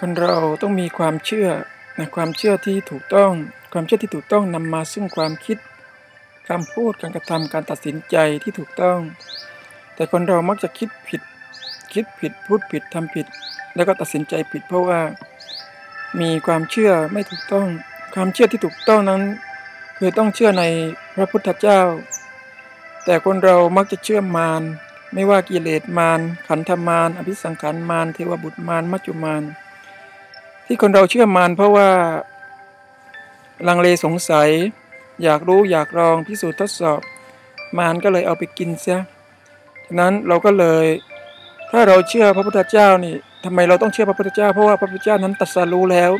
คนเราต้องมีความเชื่อนะความเชื่อที่ถูกต้อง ความเชื่อที่ถูกต้องนำมาซึ่งความคิดคำพูดการกระทำการตัดสินใจที่ถูกต้อง แต่คนเรามักจะคิดผิด คิดผิดพูดผิดทำผิด แล้วก็ตัดสินใจผิดเพราะว่า มีความเชื่อไม่ถูกต้อง ความเชื่อที่ถูกต้องนั้น คือต้องเชื่อในพระพุทธเจ้า แต่คนเรามักจะเชื่อมารไม่ว่ากิเลสมารขันธมารอภิสังขารมารเทวบุตรมารมัจจุมาร ที่คนเราเชื่อมารเพราะว่าลังเลสงสัย อยากรู้อยากลองพิสูจน์ทดสอบ มารก็เลยเอาไปกินเสียฉะนั้นเราก็เลย ถ้าเราเชื่อพระพุทธเจ้านี่ทำไมเราต้องเชื่อพระพุทธเจ้า เพราะว่าพระพุทธเจ้านั้นตัดสรู้แล้ว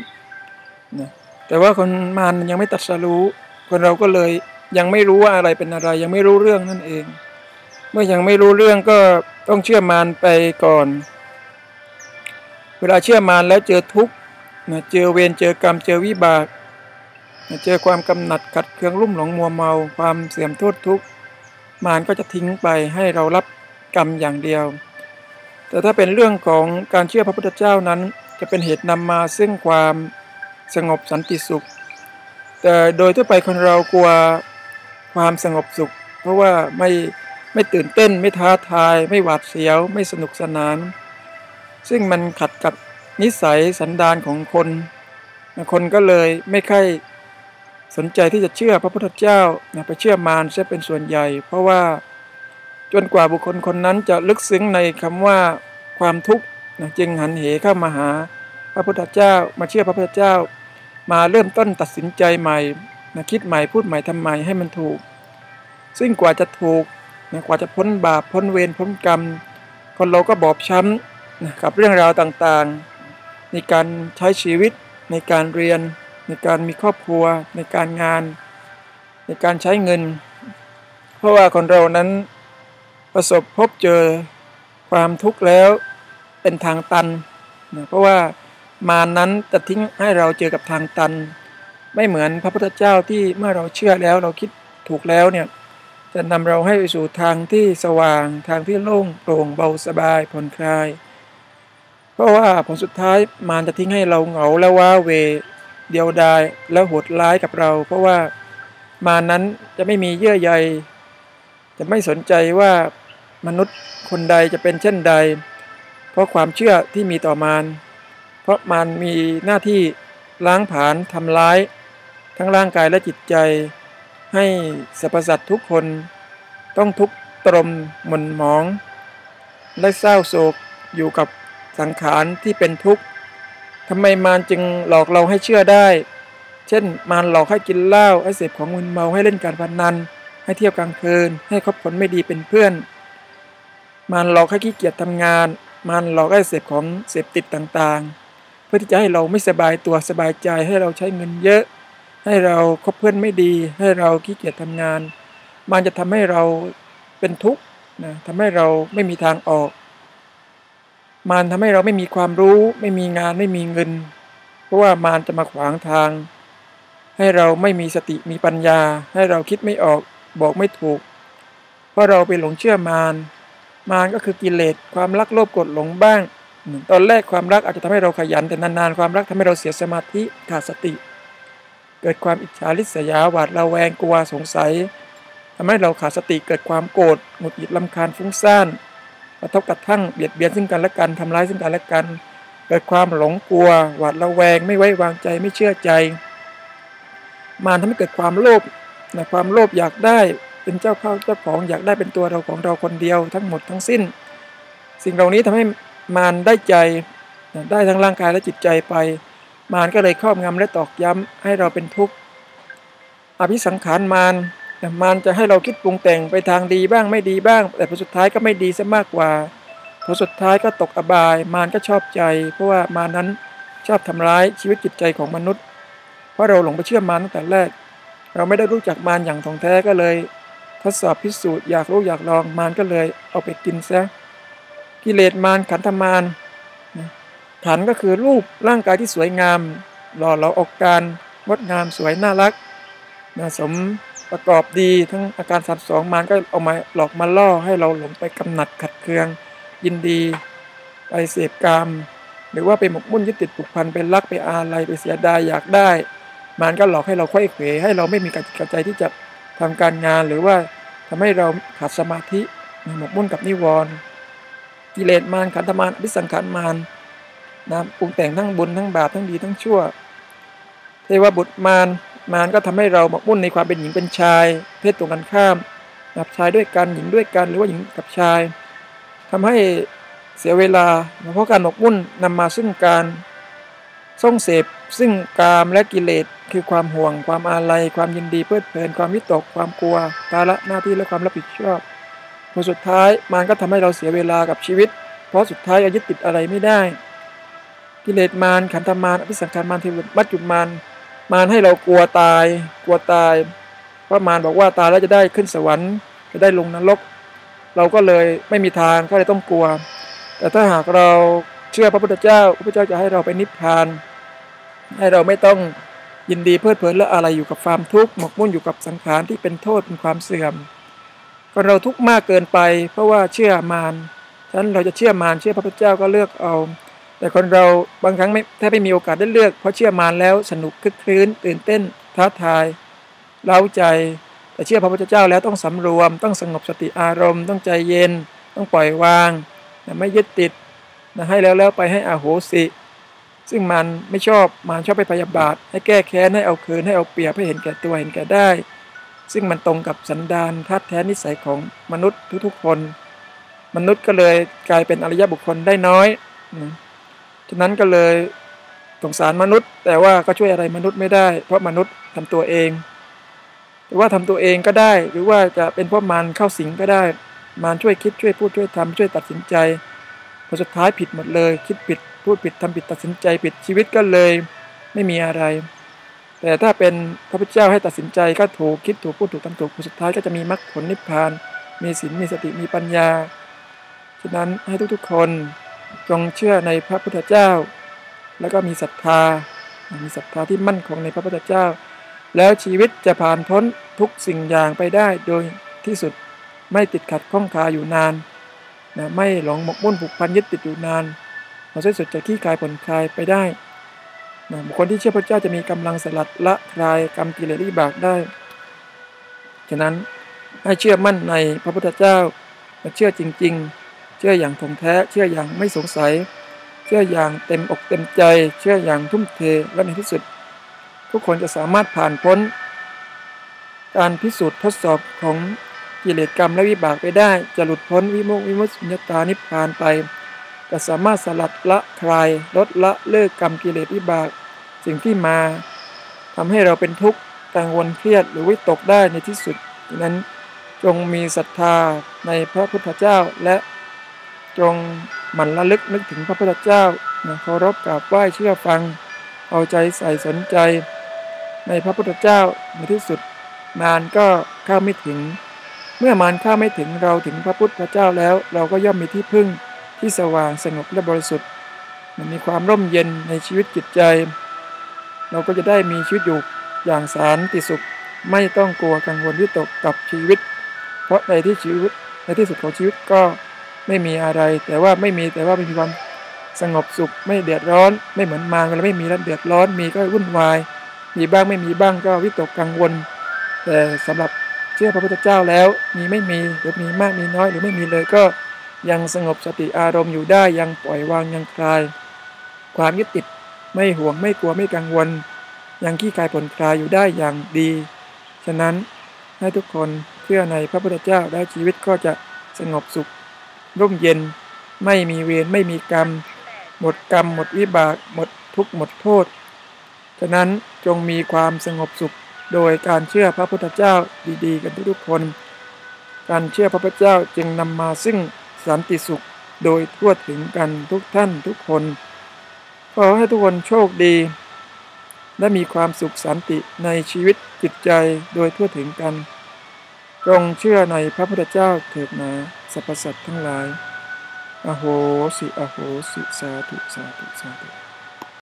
นะแต่ว่าคนมารยังไม่ตัดสรู้ คนเราก็เลยยังไม่รู้ว่าอะไรเป็นอะไร ยังไม่รู้เรื่องนั่นเอง เมื่อยังไม่รู้เรื่องก็ต้องเชื่อมารไปก่อน เวลาเชื่อมารแล้วเจอทุกข์ นะเจอเวรเจอกรรมเจอวิบากนะเจอความกำหนัดขัดเคืองรุ่มหลงมัวเมา ความเสื่อมโทษทุกข์มารก็จะทิ้งไปให้เรารับกรรมอย่างเดียว แต่ถ้าเป็นเรื่องของการเชื่อพระพุทธเจ้านั้น จะเป็นเหตุนำมาซึ่งความสงบสันติสุข แต่โดยทั่วไปคนเรากลัวความสงบสุข เพราะว่าไม่ไม่ตื่นเต้น ไม่ท้าทาย ไม่หวาดเสียว ไม่สนุกสนาน ซึ่งมันขัดกับ นิสัยสันดานของคน คนก็เลยไม่ค่อยสนใจที่จะเชื่อพระพุทธเจ้าไปเชื่อมารจะเป็นส่วนใหญ่ เพราะว่าจนกว่าบุคคลคนนั้นจะลึกซึ้งในคำว่าความทุกข์จึงหันเหเข้ามาหาพระพุทธเจ้ามาเชื่อพระพุทธเจ้า มาเริ่มต้นตัดสินใจใหม่คิดใหม่พูดใหม่ทำใหม่ให้มันถูก ซึ่งกว่าจะถูกกว่าจะพ้นบาปพ้นเวรพ้นกรรม คนเราก็บอบช้ำกับเรื่องราวต่างๆ ในการใช้ชีวิต ในการเรียน ในการมีครอบครัว ในการงาน ในการใช้เงิน เพราะว่าคนเรานั้นประสบพบเจอความทุกข์แล้วเป็นทางตันนะเพราะว่ามานั้นจะทิ้งให้เราเจอกับทางตัน ไม่เหมือนพระพุทธเจ้าที่เมื่อเราเชื่อแล้วเราคิดถูกแล้วเนี่ยจะนำเราให้ไปสู่ทางที่สว่าง ทางที่โล่งโปร่งเบาสบายผ่อนคลาย เพราะว่าผลสุดท้ายมารจะทิ้งให้เราเหงาและว้าเว เดียวดายแล้วโหดร้ายกับเรา เพราะว่ามานั้นจะไม่มีเยื่อใย จะไม่สนใจว่ามนุษย์คนใดจะเป็นเช่นใด เพราะความเชื่อที่มีต่อมารเพราะมันมีหน้าที่ล้างผลาญทำร้าย ทั้งร่างกายและจิตใจ ให้สรรพสัตว์ทุกคนต้องทุกตรมหม่นหมอง และเศร้าโศกอยู่กับ สังขารที่เป็นทุกข์ทำไมมารจึงหลอกเราให้เชื่อได้ เช่น มารหลอกให้กินเหล้าให้เสพของมึนเมาให้เล่นการพนัน ให้เที่ยวกลางคืน ให้คบคนไม่ดีเป็นเพื่อนมันหลอกให้ขี้เกียจทำงานมันหลอกให้เสพของเสพติดต่างๆ เพื่อที่จะให้เราไม่สบายตัวสบายใจให้เราใช้เงินเยอะ ให้เราคบเพื่อนไม่ดี ให้เราขี้เกียจทำงาน มันจะทำให้เราเป็นทุกข์นะทำให้เราไม่มีทางออก มันทำให้เราไม่มีความรู้ ไม่มีงานไม่มีเงิน เพราะว่ามันจะมาขวางทาง ให้เราไม่มีสติมีปัญญา ให้เราคิดไม่ออกบอกไม่ถูก เพราะเราไปหลงเชื่อมาร มารก็คือกิเลสความรักโลภกดหลงบ้างตอนแรกความรักอาจจะทำให้เราขยันแต่นานๆความรักทำให้เราเสียสมาธิขาดสติ เกิดความอิจฉาริษยาหวาดระแวงกลัวสงสัยทำให้เราขาดสติเกิดความโกรธหงุดหงิดลำคาญฟุ้งซ่าน กระทบกระทั่งเบียดเบียนซึ่งกันและกันทำร้ายซึ่งกันและกัน เกิดความหลงกลัว หวาดระแวง ไม่ไว้วางใจไม่เชื่อใจ มารทำให้เกิดความโลภนะความโลภอยากได้เป็นเจ้าเข้าเจ้าของอยากได้เป็นตัวเราของเราคนเดียวทั้งหมดทั้งสิ้น สิ่งเหล่านี้ทำให้มารได้ใจได้ทั้งร่างกายและจิตใจไป มารก็เลยครอบงำและตอกย้ำให้เราเป็นทุกข์อภิสังขารมาร มารจะให้เราคิดปรุงแต่งไปทางดีบ้างไม่ดีบ้าง แต่ผลสุดท้ายก็ไม่ดีซะมากกว่าผลสุดท้ายก็ตกอบาย มารก็ชอบใจ เพราะว่ามานั้นชอบทำร้ายชีวิตจิตใจของมนุษย์ เพราะเราหลงไปเชื่อมารตั้งแต่แรก เราไม่ได้รู้จักมารอย่างท่องแท้ก็เลย ทดสอบพิสูจน์อยากรู้อยากลองมารก็เลยเอาไปกินซะกิเลสมารขันธมารขันก็คือรูปร่างกายที่สวยงาม หล่อเราออกการงดงามสวยน่ารักนะสม ประกอบดีทั้งอาการสัตว์สองมารก็เอามาหลอกมาล่อให้เราหลงไปกำหนัดขัดเคือง ยินดี ไปเสพกามหรือว่าไปหมกมุ่นยึดติดผูกพันไปรักไปอาลัยไปเสียดายอยากได้มันก็หลอกให้เราค่อยเขวให้เราไม่มีการะใจที่จะทำการงานหรือว่าทำให้เราขาดสมาธิหมกมุ่นกับนิวรณ์กิเลสมารขันธมารวิสังขารมารนะปรุงแต่งทั้งบุญทั้งบาปทั้งดีทั้งชั่ว เทวบุตรมาร มารก็ทำให้เราหมกมุ่นในความเป็นหญิงเป็นชาย เพศตรงกันข้ามนับชายด้วยกันหญิงด้วยกันหรือว่าหญิงกับชายทำให้เสียเวลา เพราะการหมกมุ่นนำมาซึ่งการส่งเสพซึ่งกามและกิเลสคือความห่วง ความอาลัย ความยินดีเพลิดเพลินความวิตกความกลัวภาระหน้าที่และความรับผิดชอบผลสุดท้ายมันก็ทำให้เราเสียเวลากับชีวิต เพราะสุดท้ายเรายึดติดอะไรไม่ได้ กิเลสมารขันธมารอภิสังขารมารเทวมัจจุมาร มารให้เรากลัวตาย กลัวตายเพราะมารบอกว่าตายแล้วจะได้ขึ้นสวรรค์ จะได้ลงนรก เราก็เลยไม่มีทางก็เลยต้องกลัว แต่ถ้าหากเราเชื่อพระพุทธเจ้า พระพุทธเจ้าจะให้เราไปนิพพาน ให้เราไม่ต้องยินดีเพลิดเพลินและอะไรอยู่กับความทุกข์หมกมุ่นอยู่กับสังขารที่เป็นโทษเป็นความเสื่อมคนเราทุกข์มากเกินไป เพราะว่าเชื่อมารฉะนั้นเราจะเชื่อมารเชื่อพระพุทธเจ้าก็เลือกเอา แต่คนเราบางครั้งไม่แทบไม่มีโอกาสได้เลือก เพราะเชื่อมารแล้วสนุกคึกคืนตื่นเต้น ท้าทาย เล้าใจ แต่เชื่อพระพุทธเจ้าแล้วต้องสำรวม ต้องสงบสติอารมณ์ ต้องใจเย็น ต้องปล่อยวางไม่ยึดติดนะให้แล้วแล้วไปให้อาโหสิ ซึ่งมันไม่ชอบมันชอบไปพยาบาท ให้แก้แค้นให้เอาคืนให้เอาเปรียบให้เห็นแก่ตัวเห็นแก่ได้ ซึ่งมันตรงกับสันดานทัดแท้นิสัยของมนุษย์ทุกๆคน มนุษย์ก็เลยกลายเป็นอริยบุคคลได้น้อยนะ ฉะนั้นก็เลยสงสารมนุษย์ แต่ว่าก็ช่วยอะไรมนุษย์ไม่ได้ เพราะมนุษย์ทำตัวเองหรือว่าทำตัวเองก็ได้ หรือว่าจะเป็นเพราะมันเข้าสิงก็ได้ มันช่วยคิดช่วยพูดช่วยทำช่วยตัดสินใจพอสุดท้ายผิดหมดเลย คิดผิด พูดผิดทำผิดตัดสินใจผิดชีวิตก็เลยไม่มีอะไร แต่ถ้าเป็นพระพุทธเจ้าให้ตัดสินใจก็ถูกคิดถูกพูดถูกทำถูกสุดท้ายก็จะมีมรรคผลนิพพาน มีศีลมีสติมีปัญญาฉะนั้นให้ทุกๆคน จงเชื่อในพระพุทธเจ้า แล้วก็มีศรัทธา มีศรัทธาที่มั่นคงในพระพุทธเจ้า แล้วชีวิตจะผ่านพ้นทุกสิ่งอย่างไปได้โดยที่สุดไม่ติดขัดข้องคาอยู่นานนะไม่หลงหมกมุ่นผูกพันยึดติดอยู่นานเราส้นสุดจะขี้คายผ่อนคลายไปได้นะบุคคลที่เชื่อพระเจ้าจะมีกำลังสลัดละคลายกรรมกิเลสวิบากได้ ฉะนั้นให้เชื่อมั่นในพระพุทธเจ้าเชื่อจริง ๆ เชื่ออย่างถ่องแท้ เชื่ออย่างไม่สงสัย เชื่ออย่างเต็มอกเต็มใจ เชื่ออย่างทุ่มเทและในที่สุด ทุกคนจะสามารถผ่านพ้น การพิสูจน์ทดสอบของกิเลสกรรมและวิบากไปได้ จะหลุดพ้นวิโมกวิมุตติญตานิพพานไป จะสามารถสลัดละคลายลดละเลิกกรรมกิเลสวิบาก สิ่งที่มาทำให้เราเป็นทุกข์กังวลเครียดหรือวิตกได้ในที่สุดนั้นจงมีศรัทธาในพระพุทธเจ้าและ จงหมั่นระลึกนึกถึงพระพุทธเจ้าเคารพกราบไหว้เชื่อฟัง เอาใจใส่สนใจ ในพระพุทธเจ้าในที่สุดมารก็เข้าไม่ถึง เมื่อมารเข้าไม่ถึงเราถึงพระพุทธเจ้าแล้ว เราก็ย่อมมีที่พึ่งที่สว่างสงบและบริสุทธิ์ มันมีความร่มเย็นในชีวิตจิตใจ เราก็จะได้มีชีวิตอยู่อย่างสารติสุขไม่ต้องกลัวกังวลวิตกกับชีวิต เพราะในที่ชีวิตในที่สุดของชีวิตก็ ไม่มีอะไร แต่ว่าไม่มีแต่ว่ามีความสงบสุข ไม่เดือดร้อน ไม่เหมือนมารเวลาไม่มีแล้วเดือดร้อนมีก็วุ่นวาย มีบ้างไม่มีบ้างก็วิตกกังวล แต่สำหรับเชื่อพระพุทธเจ้าแล้ว มีไม่มีหรือมีมากมีน้อยหรือไม่มีเลยก็ยังสงบสติอารมณ์อยู่ได้ยังปล่อยวางยังคลาย ความยึดติดไม่ห่วงไม่กลัวไม่กังวล ยังขี้กายผ่อนคลายอยู่ได้อย่างดี ฉะนั้นให้ทุกคนเชื่อในพระพุทธเจ้าได้ชีวิตก็จะสงบสุข ร่มเย็น ไม่มีเวรไม่มีกรรม หมดกรรม หมดวิบาก หมดทุกข์หมดโทษ ฉะนั้นจงมีความสงบสุขโดยการเชื่อพระพุทธเจ้าดีๆ กันทุกๆคน การเชื่อพระพุทธเจ้าจึงนำมาซึ่งสันติสุขโดยทั่วถึงกันทุกท่านทุกคน ขอให้ทุกคนโชคดี และมีความสุขสันติในชีวิตจิตใจโดยทั่วถึงกัน จงเชื่อในพระพุทธเจ้าเถิดนะสรรพสัตว์ทั้งหลาย อโหสิ อโหสิ สาธุ สาธุ สาธุ